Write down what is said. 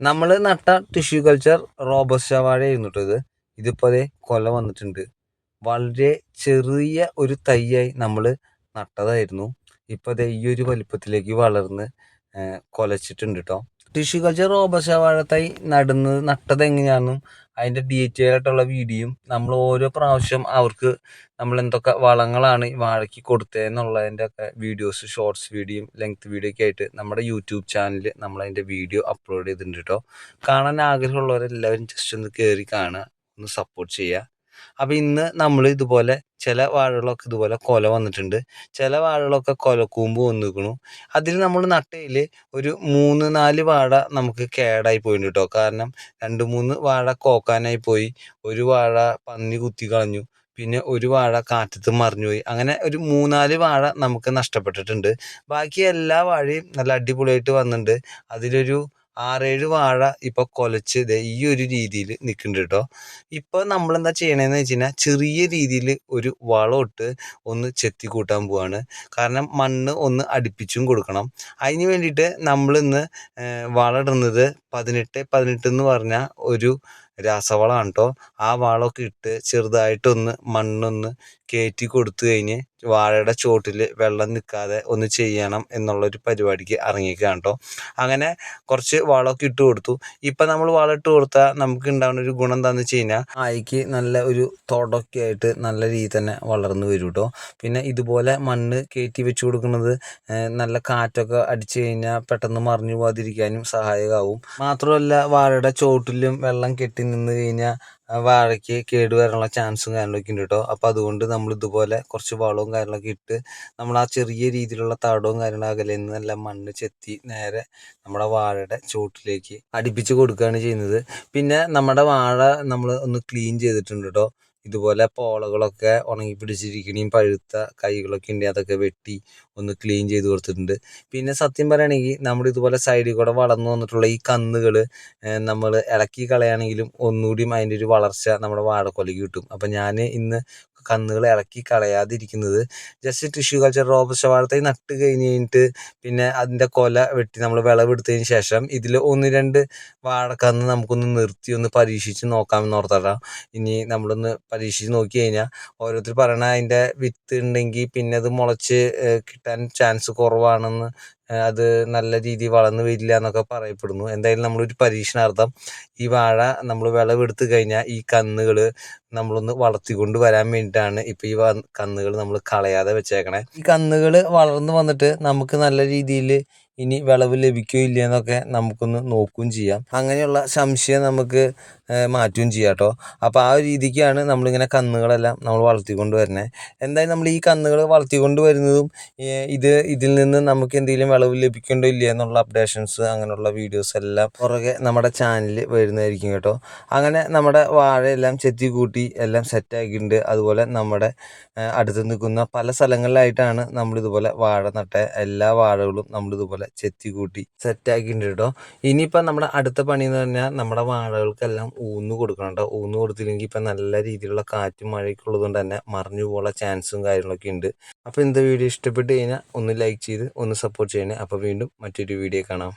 നമ്മൾ നട്ട tissue culture robusta വാഴയായിരുന്നു കേട്ടോ ഇത്. ഇതിപ്പോൾ അതേ കൊല വന്നിട്ടുണ്ട്. വളരെ ചെറിയ ഒരു തൈയായി നമ്മൾ നട്ടതായിരുന്നു. ഇപ്പോൾ അതേ ഈ ഒരു വലിപ്പത്തിലേക്ക് വളർന്ന് കൊലച്ചിട്ടുണ്ട് കേട്ടോ ടിഷ്യൂ കൾച്ചർ റോബസ്റ്റ വാഴത്തൈ നടുന്നത് നട്ടത് എങ്ങനെയാണെന്നും അതിന്റെ ഡീറ്റെയിൽ ആയിട്ടുള്ള വീഡിയോയും നമ്മൾ ഓരോ പ്രാവശ്യം അവർക്ക് നമ്മൾ എന്തൊക്കെ വളങ്ങളാണ് വാഴയ്ക്ക് കൊടുത്തതെന്നുള്ളതിന്റെ ഒക്കെ വീഡിയോസ് ഷോർട്സ് വീഡിയോയും ലെങ്ത് വീഡിയോ ഒക്കെ ആയിട്ട് നമ്മുടെ യൂട്യൂബ് ചാനലിൽ നമ്മൾ അതിന്റെ വീഡിയോ അപ്ലോഡ് ചെയ്തിട്ടുണ്ട് കേട്ടോ കാണാൻ ആഗ്രഹമുള്ളവരെല്ലാവരും ജസ്റ്റ് ഒന്ന് കയറി കാണുക ഒന്ന് സപ്പോർട്ട് ചെയ്യുക. അപ്പോൾ ഇന്ന് നമ്മൾ ഇതുപോലെ ചില വാഴകളൊക്കെ ഇതുപോലെ കൊല വന്നിട്ടുണ്ട്. ചില വാഴകളൊക്കെ കൊലക്കൂമ്പ് വന്നിരിക്കണു. അതിൽ നമ്മൾ നട്ടയിൽ ഒരു മൂന്ന് നാല് വാഴ നമുക്ക് കേടായി പോയിട്ടുണ്ട് കേട്ടോ കാരണം രണ്ട് മൂന്ന് വാഴ കോക്കാനായി പോയി. ഒരു വാഴ പന്നി കുത്തി കളഞ്ഞു. പിന്നെ ഒരു വാഴ കാറ്റത്ത് മറിഞ്ഞുപോയി അങ്ങനെ ഒരു മൂന്നാൽ വാഴ നമുക്ക് നഷ്ടപ്പെട്ടിട്ടുണ്ട്. ബാക്കി എല്ലാ വാഴയും നല്ല അടിപൊളിയായിട്ട് വന്നിട്ടുണ്ട്. അതിലൊരു ആറേഴ് വാഴ ഇപ്പോൾ കൊലച്ച് ദേ ഈ ഒരു രീതിയിൽ നിൽക്കുന്നുണ്ട് കേട്ടോ ഇപ്പോൾ നമ്മളെന്താ ചെയ്യണതെന്ന് വെച്ച് കഴിഞ്ഞാൽ ചെറിയ രീതിയിൽ ഒരു വളമിട്ട് ഒന്ന് ചെത്തി കൂട്ടാൻ പോവാണ്. കാരണം മണ്ണ് ഒന്ന് അടുപ്പിച്ചും കൊടുക്കണം. അതിന് വേണ്ടിയിട്ട് നമ്മളിന്ന് വളം ഇടുന്നത് പതിനെട്ട് പതിനെട്ട് എന്ന് പറഞ്ഞ ഒരു രാസവളമാണ് കേട്ടോ ആ വളമൊക്കെ ഇട്ട് ചെറുതായിട്ടൊന്ന് മണ്ണൊന്ന് കയറ്റി കൊടുത്തു കഴിഞ്ഞ് വാഴയുടെ ചോട്ടിൽ വെള്ളം നിൽക്കാതെ ഒന്ന് ചെയ്യണം എന്നുള്ളൊരു പരിപാടിക്ക് ഇറങ്ങിക്കുകയാണ് കേട്ടോ അങ്ങനെ കുറച്ച് വളമൊക്കെ ഇട്ട് കൊടുത്തു. ഇപ്പം നമ്മൾ വളം ഇട്ട് കൊടുത്താൽ നമുക്ക് ഉണ്ടാകുന്ന ഒരു ഗുണം എന്താണെന്ന് വെച്ച് കഴിഞ്ഞാൽ ആയിക്ക് നല്ല ഒരു തോടൊക്കെ ആയിട്ട് നല്ല രീതിയിൽ തന്നെ വളർന്നു വരും കേട്ടോ പിന്നെ ഇതുപോലെ മണ്ണ് കയറ്റി വെച്ച് കൊടുക്കുന്നത് നല്ല കാറ്റൊക്കെ അടിച്ചു കഴിഞ്ഞാൽ പെട്ടെന്ന് മറിഞ്ഞു പോകാതിരിക്കാനും സഹായകമാവും. മാത്രമല്ല വാഴയുടെ ചോട്ടിലും വെള്ളം കെട്ടി നിന്ന് കഴിഞ്ഞാൽ വാഴയ്ക്ക് കേട് വരാനുള്ള ചാൻസും കാര്യങ്ങളൊക്കെ ഉണ്ട് കേട്ടോ അപ്പോൾ അതുകൊണ്ട് നമ്മൾ ഇതുപോലെ കുറച്ച് വളവും കാര്യങ്ങളൊക്കെ ഇട്ട് നമ്മൾ ആ ചെറിയ രീതിയിലുള്ള തടവും കാര്യങ്ങളും അകലെ നല്ല മണ്ണ് ചെത്തി നേരെ നമ്മുടെ വാഴയുടെ ചുവട്ടിലേക്ക് അടുപ്പിച്ച് കൊടുക്കുകയാണ് ചെയ്യുന്നത്. പിന്നെ നമ്മുടെ വാഴ നമ്മൾ ഒന്ന് ക്ലീൻ ചെയ്തിട്ടുണ്ട് കേട്ടോ ഇതുപോലെ പോളകളൊക്കെ ഉണങ്ങി പിടിച്ചിരിക്കണേയും പഴുത്ത കൈകളൊക്കെ ഉണ്ടെങ്കിൽ അതൊക്കെ വെട്ടി ഒന്ന് ക്ലീൻ ചെയ്ത് കൊടുത്തിട്ടുണ്ട്. പിന്നെ സത്യം പറയുകയാണെങ്കിൽ നമ്മൾ ഇതുപോലെ സൈഡിൽ കൂടെ വളർന്നു വന്നിട്ടുള്ള ഈ കന്നുകൾ നമ്മൾ ഇളക്കി കളയാണെങ്കിലും ഒന്നുകൂടിയും അതിന്റെ ഒരു വളർച്ച നമ്മുടെ വാഴക്കൊലയ്ക്ക് കിട്ടും. അപ്പം ഞാൻ ഇന്ന് കന്നുകൾ ഇളക്കി കളയാതിരിക്കുന്നത്. ജസ്റ്റ് ടിഷ്യൂ കൾച്ചർ റോബസ്റ്റ് വാഴത്തൈ നട്ട് കഴിഞ്ഞ് കഴിഞ്ഞിട്ട് പിന്നെ അതിന്റെ കൊല വെട്ടി നമ്മൾ വിളവെടുത്തതിന് ശേഷം ഇതിൽ ഒന്ന് രണ്ട് വാഴക്കന്ന് നമുക്കൊന്ന് നിർത്തി ഒന്ന് പരീക്ഷിച്ച് നോക്കാമെന്ന് ഓർത്തടാം ഇനി നമ്മളൊന്ന് പരീക്ഷിച്ച് നോക്കി കഴിഞ്ഞാൽ ഓരോരുത്തർ പറയണ അതിന്റെ വിത്ത് ഉണ്ടെങ്കിൽ പിന്നെ അത് മുളച്ച് കിട്ടാൻ ചാൻസ് കുറവാണെന്ന് അത് നല്ല രീതിയിൽ വളർന്നു വരില്ല എന്നൊക്കെ പറയപ്പെടുന്നു. എന്തായാലും നമ്മളൊരു പരീക്ഷണാർത്ഥം ഈ വാഴ നമ്മൾ വിളവെടുത്ത് കഴിഞ്ഞാൽ ഈ കന്നുകൾ നമ്മളൊന്ന് വളർത്തിക്കൊണ്ട് വരാൻ വേണ്ടിയിട്ടാണ് ഇപ്പോൾ ഈ കന്നുകൾ നമ്മൾ കളയാതെ വെച്ചേക്കണേ. ഈ കന്നുകൾ വളർന്നു വന്നിട്ട് നമുക്ക് നല്ല രീതിയിൽ ഇനി വിളവ് ലഭിക്കുകയോ ഇല്ല എന്നൊക്കെ നമുക്കൊന്ന് നോക്കുകയും ചെയ്യാം. അങ്ങനെയുള്ള സംശയം നമുക്ക് മാറ്റുകയും ചെയ്യാം കേട്ടോ. അപ്പോൾ ആ രീതിക്കാണ് നമ്മളിങ്ങനെ കന്നുകളെല്ലാം നമ്മൾ വളർത്തിക്കൊണ്ട് വരുന്നത് എന്തായാലും നമ്മൾ ഈ കന്നുകൾ വളർത്തിക്കൊണ്ട് വരുന്നതും ഇത് ഇതിൽ നിന്ന് നമുക്ക് എന്തെങ്കിലും വിളവ് ലഭിക്കണ്ടോ ഇല്ല എന്നുള്ള അപ്ഡേഷൻസ് അങ്ങനെയുള്ള വീഡിയോസ് എല്ലാം പുറകെ നമ്മുടെ ചാനലിൽ വരുന്നതായിരിക്കും കേട്ടോ. അങ്ങനെ നമ്മുടെ വാഴയെല്ലാം ചെത്തി കൂട്ടി എല്ലാം സെറ്റാക്കിയിട്ടുണ്ട് അതുപോലെ നമ്മുടെ അടുത്ത് നിൽക്കുന്ന പല സ്ഥലങ്ങളിലായിട്ടാണ് നമ്മളിതുപോലെ വാഴ നട്ട എല്ലാ വാഴകളും നമ്മളിതുപോലെ ചെത്തി കൂട്ടി സെറ്റാക്കിയിട്ടുണ്ട് കേട്ടോ ഇനിയിപ്പോൾ നമ്മുടെ അടുത്ത പണി എന്ന് പറഞ്ഞാൽ നമ്മുടെ വാഴകൾക്കെല്ലാം ഊന്ന് കൊടുക്കണം കേട്ടോ ഊന്ന് കൊടുത്തില്ലെങ്കിൽ ഇപ്പം നല്ല രീതിയിലുള്ള കാറ്റും മഴയൊക്കെ ഉള്ളതുകൊണ്ട് തന്നെ മറിഞ്ഞു പോകാനുള്ള ചാൻസും കാര്യങ്ങളൊക്കെ ഉണ്ട്. അപ്പോൾ ഇന്നത്തെ വീഡിയോ ഇഷ്ടപ്പെട്ട് കഴിഞ്ഞാൽ ഒന്ന് ലൈക്ക് ചെയ്ത് ഒന്ന് സപ്പോർട്ട് ചെയ്യണേ. അപ്പോൾ വീണ്ടും മറ്റൊരു വീഡിയോ കാണാം.